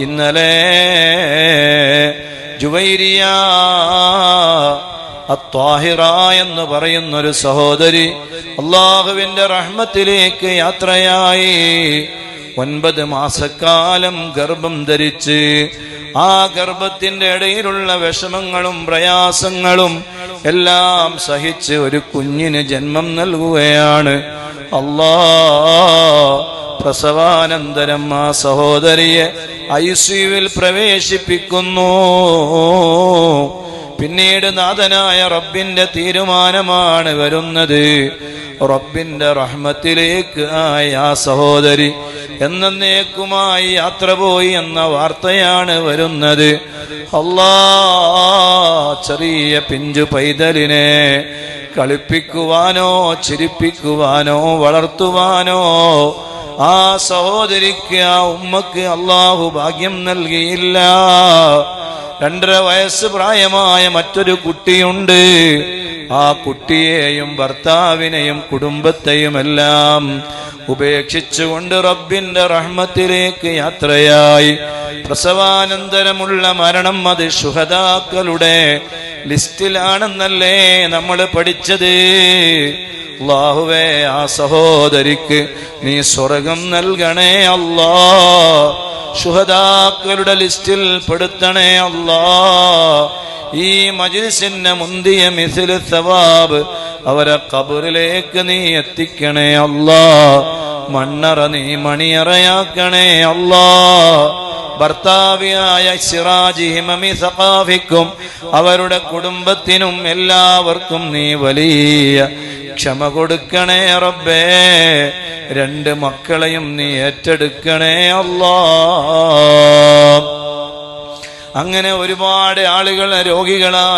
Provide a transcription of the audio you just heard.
ഇന്നലെ ജുവൈരിയ അത്വാഹിറ എന്ന് പറയുന്നൊരു സഹോദരി അള്ളാഹുവിന്റെ റഹ്മത്തിലേക്ക് യാത്രയായി. ഒൻപത് മാസക്കാലം ഗർഭം ധരിച്ച് ആ ഗർഭത്തിന്റെ ഇടയിലുള്ള വിഷമങ്ങളും പ്രയാസങ്ങളും എല്ലാം സഹിച്ച് ഒരു കുഞ്ഞിന് ജന്മം നൽകുകയാണ്. അല്ലാ പ്രസവാനന്തരം ആ സഹോദരിയെ ഐസിയുവിൽ പ്രവേശിപ്പിക്കുന്നു. പിന്നീട് നാഥനായ റബ്ബിന്റെ തീരുമാനമാണ് വരുന്നത്. റബ്ബിന്റെ റഹ്മത്തിലേക്ക് ആയ ആ സഹോദരി എന്നേക്കുമായി യാത്ര പോയി എന്ന വാർത്തയാണ് വരുന്നത്. അല്ലാ ചെറിയ പിഞ്ചു പൈതലിനെ കളിപ്പിക്കുവാനോ ചിരിപ്പിക്കുവാനോ വളർത്തുവാനോ ആ സഹോദരിക്ക് ആ ഉമ്മക്ക് അള്ളാഹു ഭാഗ്യം നൽകിയില്ല. രണ്ടര വയസ്സ് പ്രായമായ മറ്റൊരു കുട്ടിയുണ്ട്. ആ കുട്ടിയെയും ഭർത്താവിനെയും കുടുംബത്തെയുമെല്ലാം ഉപേക്ഷിച്ചുകൊണ്ട് റബ്ബിന്റെ റഹ്മത്തിലേക്ക് യാത്രയായി. പ്രസവാനന്തരമുള്ള മരണം അത് ശുഹദാക്കളുടെ ലിസ്റ്റിലാണെന്നല്ലേ നമ്മൾ പഠിച്ചത്? അള്ളാഹുവേ ആ സഹോദരിക്ക് നീ സ്വർഗം നൽകണേ അല്ലാ. ശുഹദാക്കളുടെ ലിസ്റ്റിൽ പെടുത്തണേ അല്ലാ. ഈ മജിൽസിന്റെ മുന്തിയ മിസിൽ സവാബ് അവരെ കബറിലേക്ക് നീ എത്തിക്കണേ അല്ലാ. മണ്ണറ നീ മണിയറയാക്കണേ അല്ലാ. ഭർത്താവിയായ സിറാജി ഹിമമി സഖാഫിക്കും അവരുടെ കുടുംബത്തിനും എല്ലാവർക്കും നീ വലിയ ക്ഷമ കൊടുക്കണേ റബ്ബേ. രണ്ട് മക്കളെയും നീ ഏറ്റെടുക്കണേ അല്ലാ. അങ്ങനെ ഒരുപാട് ആളുകൾ രോഗികളാ